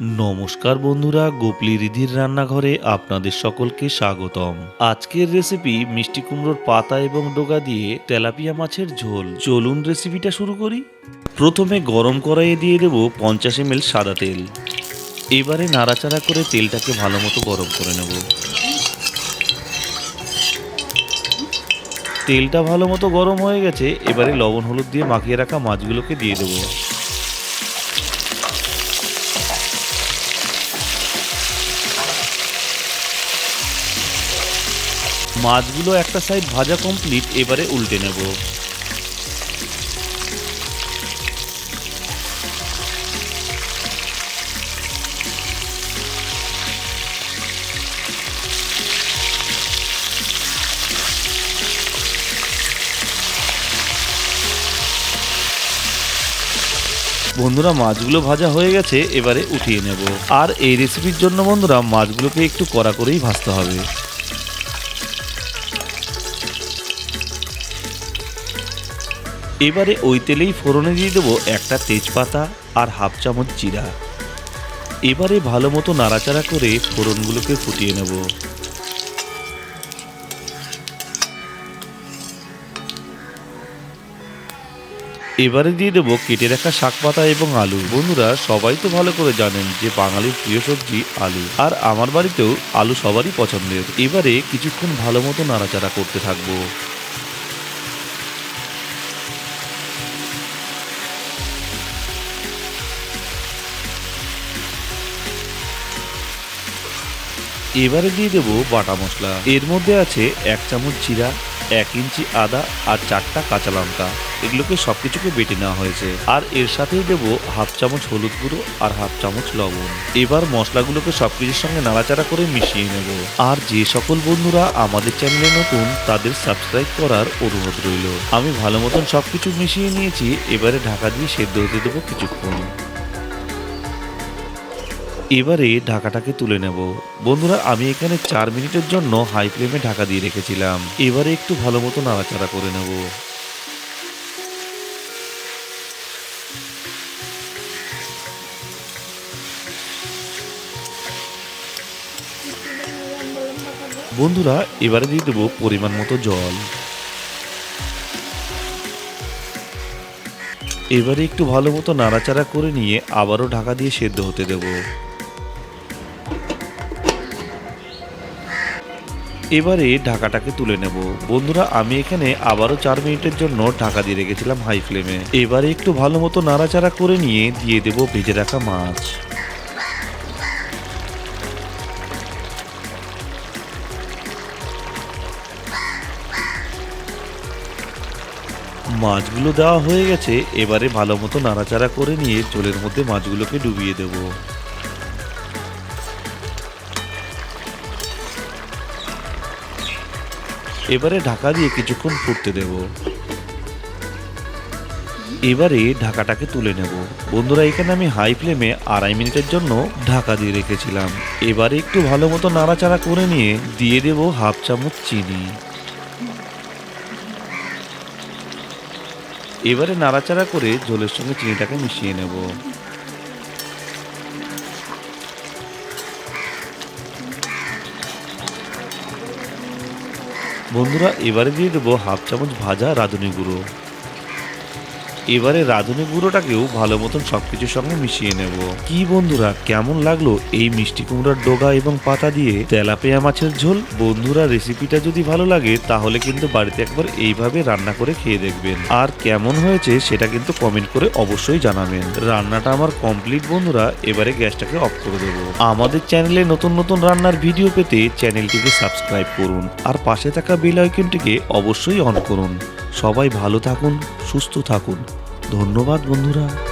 নমস্কার বন্ধুরা, গোপলি রিধির রান্নাঘরে আপনাদের সকলকে স্বাগতম। আজকের রেসিপি মিষ্টি কুমড়োর পাতা এবং ডোগা দিয়ে তেলাপিয়া মাছের ঝোল। চলুন রেসিপিটা শুরু করি। প্রথমে গরম কড়াইয়ে দিয়ে দেব পঞ্চাশ এম সাদা তেল। এবারে নাড়াচাড়া করে তেলটাকে ভালো মতো গরম করে নেব। তেলটা ভালো মতো গরম হয়ে গেছে, এবারে লবণ হলুদ দিয়ে মাখিয়ে রাখা মাছগুলোকে দিয়ে দেবো। মাছগুলো একটা সাইড ভাজা কমপ্লিট এবারে উল্টে নেব। বন্ধুরা, মাছগুলো ভাজা হয়ে গেছে, এবারে উঠিয়ে নেব। আর এই রেসিপির জন্য বন্ধুরা, মাছগুলোকে একটু কড়া করেই ভাজতে হবে। এবারে ওই তেলেই ফোড়নে দিয়ে দেবো একটা তেজপাতা আর হাফ চামচ জিরা। এবারে ভালো মতো নাড়াচাড়া করে ফোড়নগুলোকে ফুটিয়ে নেব। এবারে দিয়ে দেবো কেটে রাখা শাক পাতা এবং আলু। বন্ধুরা, সবাই তো ভালো করে জানেন যে বাঙালির প্রিয় সবজি আলু। আর আমার বাড়িতেও আলু সবারই পছন্দের। এবারে কিছুক্ষণ ভালো মতো নাড়াচাড়া করতে থাকব। এবারে দিয়ে দেবো বাটা মশলা। এর মধ্যে আছে এক চামচ জিরা, এক ইঞ্চি আদা আর চারটা কাঁচা লঙ্কা। এগুলোকে সবকিছুকে বেটে নেওয়া হয়েছে। আর এর সাথেই দেবো হাফ চামচ হলুদ গুঁড়ো আর হাফ চামচ লবণ। এবার মশলাগুলোকে সবকিছুর সঙ্গে নাড়াচাড়া করে মিশিয়ে নেব। আর যে সকল বন্ধুরা আমাদের চ্যানেলে নতুন, তাদের সাবস্ক্রাইব করার অনুরোধ রইল। আমি ভালো মতন সবকিছু মিশিয়ে নিয়েছি, এবারে ঢাকা দিয়ে সেদ্ধ হতে দেবো কিছুক্ষণ। এবারে ঢাকাটাকে তুলে নেব। বন্ধুরা, আমি এখানে চার মিনিটের জন্য হাই ফ্লেমে ঢাকা দিয়ে রেখেছিলাম। এবারে একটু ভালো মতো নাড়াচাড়া করে নেব। বন্ধুরা, এবারে দিয়ে দেবো পরিমাণ মতো জল। এবারে একটু ভালো মতো নাড়াচাড়া করে নিয়ে আবারও ঢাকা দিয়ে সেদ্ধ হতে দেব। এবারে ঢাকাটাকে তুলে নেব। বন্ধুরা, আমি এখানে আবারও চার মিনিটের জন্য ঢাকা দিয়ে রেখেছিলাম হাই ফ্লেমে। এবারে একটু ভালো মতো নাড়াচাড়া করে নিয়ে দিয়ে দেব ভেজে রাখা মাছ। মাছগুলো দেওয়া হয়ে গেছে। এবারে ভালো মতো নাড়াচাড়া করে নিয়ে জলের মধ্যে মাছগুলোকে ডুবিয়ে দেব। এবারে ঢাকা দিয়ে কিছুক্ষণ ফুটতে দেব। এবারে ঢাকাটাকে তুলে নেব। বন্ধুরা, এখানে আমি হাই ফ্লেমে আড়াই মিনিটের জন্য ঢাকা দিয়ে রেখেছিলাম। এবারে একটু ভালো মতো নাড়াচাড়া করে নিয়ে দিয়ে দেব হাফ চামচ চিনি। এবারে নাড়াচাড়া করে ঝোলের সঙ্গে চিনিটাকে মিশিয়ে নেব। বন্ধুরা এবারে দিয়ে দেবো হাফ চামচ ভাজা রাঁধুনি গুঁড়ো। এবারে রাঁধুনি গুঁড়োটাকেও ভালো মতন সবকিছুর সঙ্গে মিশিয়ে নেব। কি বন্ধুরা, কেমন লাগল এই মিষ্টি কুমড়ার ডোগা এবং পাতা দিয়ে তেলাপিয়া মাছের ঝোল? বন্ধুরা রেসিপিটা যদি ভালো লাগে, তাহলে কিন্তু বাড়িতে একবার এইভাবে রান্না করে খেয়ে দেখবেন। আর কেমন হয়েছে সেটা কিন্তু কমেন্ট করে অবশ্যই জানাবেন। রান্নাটা আমার কমপ্লিট বন্ধুরা, এবারে গ্যাসটাকে অফ করে দেবো। আমাদের চ্যানেলে নতুন নতুন রান্নার ভিডিও পেতে চ্যানেলটিকে সাবস্ক্রাইব করুন। আর পাশে থাকা বেল আইকনটিকে অবশ্যই অন করুন। সবাই ভালো থাকুন সুস্থ থাকুন। ধন্যবাদ বন্ধুরা।